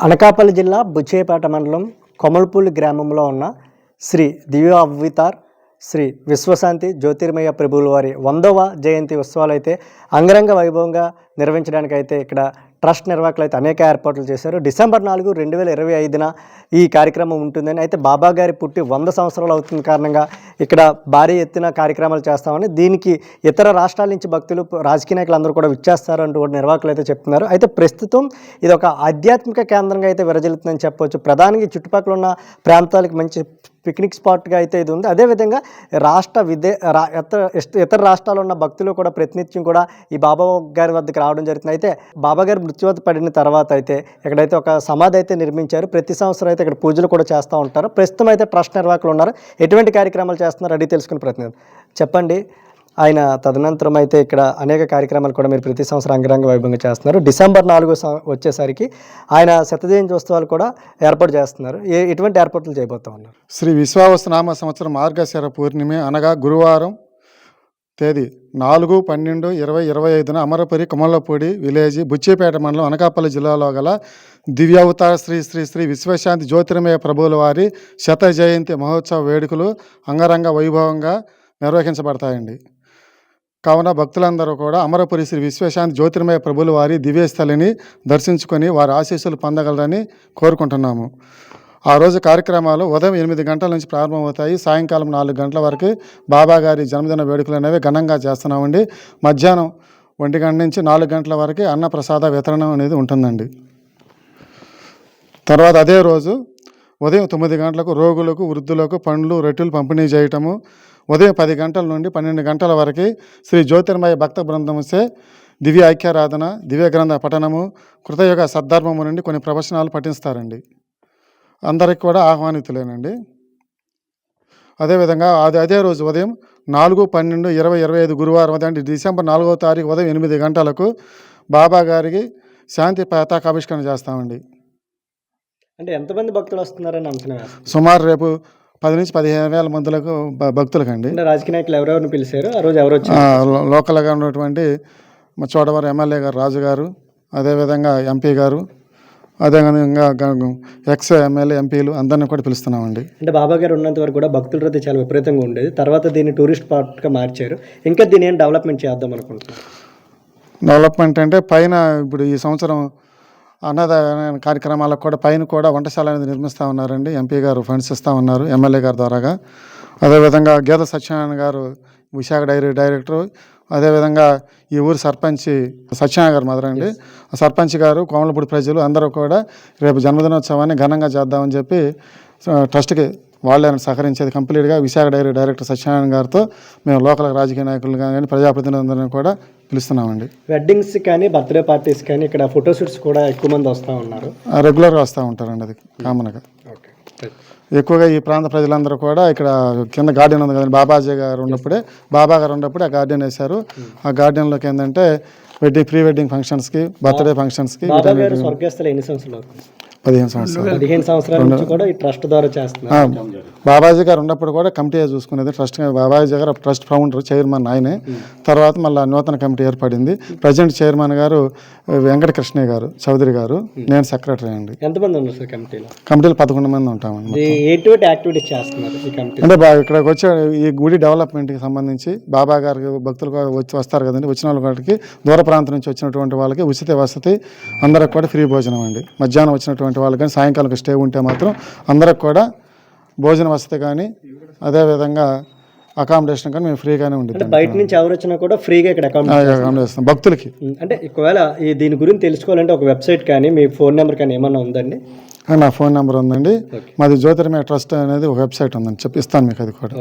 అనకాపల్లి జిల్లా బుచ్చేపేట మండలం కొమల్పూలి గ్రామంలో ఉన్న శ్రీ దివ్య అవ్వితార్ శ్రీ విశ్వశాంతి జ్యోతిర్మయ ప్రభువుల వారి వందవ జయంతి ఉత్సవాలు అయితే అంగరంగ వైభవంగా నిర్వహించడానికి అయితే ఇక్కడ ట్రస్ట్ నిర్వాహకులు అయితే అనేక ఏర్పాట్లు చేశారు. డిసెంబర్ నాలుగు రెండు వేల ఇరవై ఐదున ఈ కార్యక్రమం ఉంటుందని అయితే బాబా గారి పుట్టి వంద సంవత్సరాలు అవుతున్న కారణంగా ఇక్కడ భారీ ఎత్తున కార్యక్రమాలు చేస్తామని దీనికి ఇతర రాష్ట్రాల నుంచి భక్తులు రాజకీయ నాయకులు అందరూ కూడా విచ్చేస్తారు అంటూ కూడా నిర్వాహకులు అయితే చెప్తున్నారు. అయితే ప్రస్తుతం ఇది ఒక ఆధ్యాత్మిక కేంద్రంగా అయితే విరజిల్లుతుందని చెప్పవచ్చు. ప్రధానంగా చుట్టుపక్కల ఉన్న ప్రాంతాలకు మంచి పిక్నిక్ స్పాట్గా అయితే ఇది ఉంది. అదేవిధంగా రాష్ట్ర విదే రా ఇతర ఇష్ట- ఇతర రాష్ట్రాల్లో ఉన్న భక్తులు కూడా ప్రతినిత్యం కూడా ఈ బాబా గారి వద్దకు రావడం జరుగుతుంది. అయితే బాబా గారు మృత్యువత పడిన తర్వాత అయితే ఇక్కడైతే ఒక సమాధి అయితే నిర్మించారు ప్రతి సంవత్సరం అయితే ఇక్కడ పూజలు కూడా చేస్తూ ఉంటారు. ప్రస్తుతం అయితే ట్రస్ట్ నిర్వాహకులు ఉన్నారు. ఎటువంటి కార్యక్రమాలు చేస్తున్నారు? అడిగి తెలుసుకుని ప్రతినిధి చెప్పండి. ఆయన తదనంతరం అయితే ఇక్కడ అనేక కార్యక్రమాలు కూడా మీరు ప్రతి సంవత్సరం అంగరంగ వైభవంగా చేస్తున్నారు. డిసెంబర్ నాలుగో వచ్చేసరికి ఆయన శతజయంతి ఉత్సవాలు కూడా ఏర్పాటు చేస్తున్నారు. ఏ ఎటువంటి ఏర్పాట్లు చేయబోతా ఉన్నారు? శ్రీ విశ్వావసనామ సంవత్సరం మార్గశర పూర్ణిమ అనగా గురువారం తేదీ నాలుగు పన్నెండు ఇరవై ఇరవై ఐదున అమరపురి కుమలపూడి విలేజ్ బుచ్చిపేట మండలం అనకాపల్లి జిల్లాలో గల దివ్యావతార శ్రీ శ్రీ శ్రీ విశ్వశాంతి జ్యోతిర్మయ ప్రభువుల వారి శత జయంతి మహోత్సవ వేడుకలు అంగరంగ వైభవంగా నిర్వహించబడతాయండి. కావున భక్తులందరూ కూడా అమరపురి శ్రీ విశ్వశాంతి జ్యోతిర్మయ ప్రభుల వారి దివ్యస్థలిని దర్శించుకొని వారి ఆశీస్సులు పొందగలరని కోరుకుంటున్నాము. ఆ రోజు కార్యక్రమాలు ఉదయం ఎనిమిది గంటల నుంచి ప్రారంభమవుతాయి. సాయంకాలం నాలుగు గంటల వరకు బాబా గారి జన్మదిన వేడుకలు అనేవి ఘనంగా చేస్తున్నామండి. మధ్యాహ్నం ఒంటి గంట నుంచి నాలుగు గంటల వరకు అన్నప్రసాద వితరణం అనేది ఉంటుందండి. తర్వాత అదే రోజు ఉదయం తొమ్మిది గంటలకు రోగులకు వృద్ధులకు పండ్లు రొట్టెలు పంపిణీ చేయటము. ఉదయం పది గంటల నుండి పన్నెండు గంటల వరకు శ్రీ జ్యోతిర్మయ భక్త బృందముసే దివ్య ఐక్యారాధన దివ్య గ్రంథ పఠనము కృతయుగ సద్ధర్మము నుండి కొన్ని ప్రవచనాలు పఠిస్తారండి. అందరికి కూడా ఆహ్వానితులేనండి. అదేవిధంగా అది అదే రోజు ఉదయం నాలుగు పన్నెండు ఇరవై ఇరవై ఐదు గురువారం ఉదయం అంటే డిసెంబర్ నాలుగో తారీఖు ఉదయం ఎనిమిది గంటలకు బాబా గారికి శాంతి పతాకావిష్కరణ చేస్తామండి. అంటే ఎంతమంది భక్తులు వస్తున్నారని అంచనా? సుమారు రేపు పది నుంచి పదిహేను వేల మందులకు భ- భక్తులకండి. అంటే రాజకీయ నాయకులు ఎవరెవరిని పిలిచారు? ఆ రోజు ఎవరు లోకల్గా ఉన్నటువంటి మా చోడవరం ఎమ్మెల్యే గారు రాజు గారు అదేవిధంగా ఎంపీ గారు అదేవిధంగా ఎక్స్ ఎమ్మెల్యే ఎంపీలు అందరిని కూడా పిలుస్తున్నామండి. అంటే బాబా గారు ఉన్నంత వరకు కూడా భక్తుల రద్దీ చాలా విపరీతంగా ఉండేది. తర్వాత దీన్ని టూరిస్ట్ స్పాట్గా మార్చారు. ఇంకా దీన్ని ఏం డెవలప్మెంట్ చేద్దాం అనుకుంటున్నారు? డెవలప్మెంట్ అంటే పైన ఇప్పుడు ఈ సంవత్సరం అన్నదాన కార్యక్రమాలకు కూడా పైన కూడా వంటశాల అనేది నిర్మిస్తూ ఉన్నారండి. ఎంపీ గారు ఫండ్స్ ఇస్తూ ఉన్నారు ఎమ్మెల్యే గారి ద్వారాగా. అదేవిధంగా గీత సత్యనారాయణ గారు విశాఖ డైరీ డైరెక్టర్. అదేవిధంగా ఈ ఊరు సర్పంచ్ సత్యనారాయణ గారు మదర్ అండి. ఆ సర్పంచ్ గారు కోమలపూడి ప్రజలు అందరూ కూడా రేపు జన్మదినోత్సవాన్ని ఘనంగా చేద్దామని చెప్పి ట్రస్ట్కి వాళ్ళే సహకరించేది కంప్లీట్గా విశాఖ డైరీ డైరెక్టర్ సత్యనారాయణ గారితో మేము లోకల్ రాజకీయ నాయకులు కానీ ప్రజాప్రతినిధులందరినీ కూడా పిలుస్తున్నామండి. వెడ్డింగ్స్ కానీ బర్త్డే పార్టీస్ కానీ ఇక్కడ ఫోటోషూట్స్ కూడా ఎక్కువ మంది వస్తూ ఉన్నారు. రెగ్యులర్గా వస్తూ ఉంటారండి అది కామన్గా ఓకే ఎక్కువగా ఈ ప్రాంత ప్రజలందరూ కూడా ఇక్కడ కింద గార్డెన్ ఉంది కదండి. బాబాజీ గారు ఉన్నప్పుడే బాబా గారు ఉన్నప్పుడే ఆ గార్డెన్ వేశారు. ఆ గార్డెన్లోకి ఏంటంటే వెడ్డింగ్ ప్రీ వెడ్డింగ్ ఫంక్షన్స్కి బర్త్డే ఫంక్షన్స్కి ఎన్ని సంవత్సరాలు? అవుతుంది పదిహేను సంవత్సరాలు. పదిహేను సంవత్సరాల నుంచి కూడా ఈ ట్రస్ట్ ద్వారా చేస్తున్నారు. ఆ, బాబాజీ గారు ఉన్నప్పుడు కూడా కమిటీ చూసుకునేది? ట్రస్ట్ బాబాజీ గారు ట్రస్ట్ ఫౌండర్ చైర్మన్ ఆయనే. తర్వాత మళ్ళీ నూతన కమిటీ ఏర్పడింది. ప్రజెంట్ చైర్మన్ గారు వెంకటకృష్ణయ్య గారు చౌదరి గారు. నేను సెక్రటరీ అండి. ఎంతమంది ఉన్నారు సార్ కమిటీలో? కమిటీలో పదకొండు మంది ఉంటామండి ఎటువంటి యాక్టివిటీస్ చేస్తున్నారు ఈ కమిటీ అంటే బాగా ఇక్కడికి వచ్చే ఈ గుడి డెవలప్మెంట్కి సంబంధించి బాబా గారికి భక్తులు వచ్చి వస్తారు కదండి. వచ్చిన వాళ్ళకి దూర ప్రాంతం నుంచి వచ్చినటువంటి వాళ్ళకి ఉచిత వసతి అందరికి కూడా ఫ్రీ భోజనం అండి. మధ్యాహ్నం వచ్చినటువంటి వాళ్ళకి కానీ సాయంకాలం స్టే ఉంటే మాత్రం అందరికి కూడా భోజన వసతి కానీ అదేవిధంగా అకామిడేషన్ కానీ మేము ఫ్రీగానే అంటే ఉండిద్దాం బయట నుంచి ఎవరు వచ్చినా కూడా ఫ్రీగా ఇక్కడ అకామిడేషన్ భక్తులకి. అంటే ఒకవేళ ఈ దీని గురించి తెలుసుకోవాలంటే ఒక వెబ్సైట్ కానీ మీ ఫోన్ నెంబర్ కానీ ఏమన్నా ఉందండి? నా ఫోన్ నెంబర్ ఉందండి. మాది జ్యోతిర్మయ ట్రస్ట్ అనేది ఒక వెబ్సైట్ ఉందండి. చెప్పిస్తాను మీకు అది కూడా.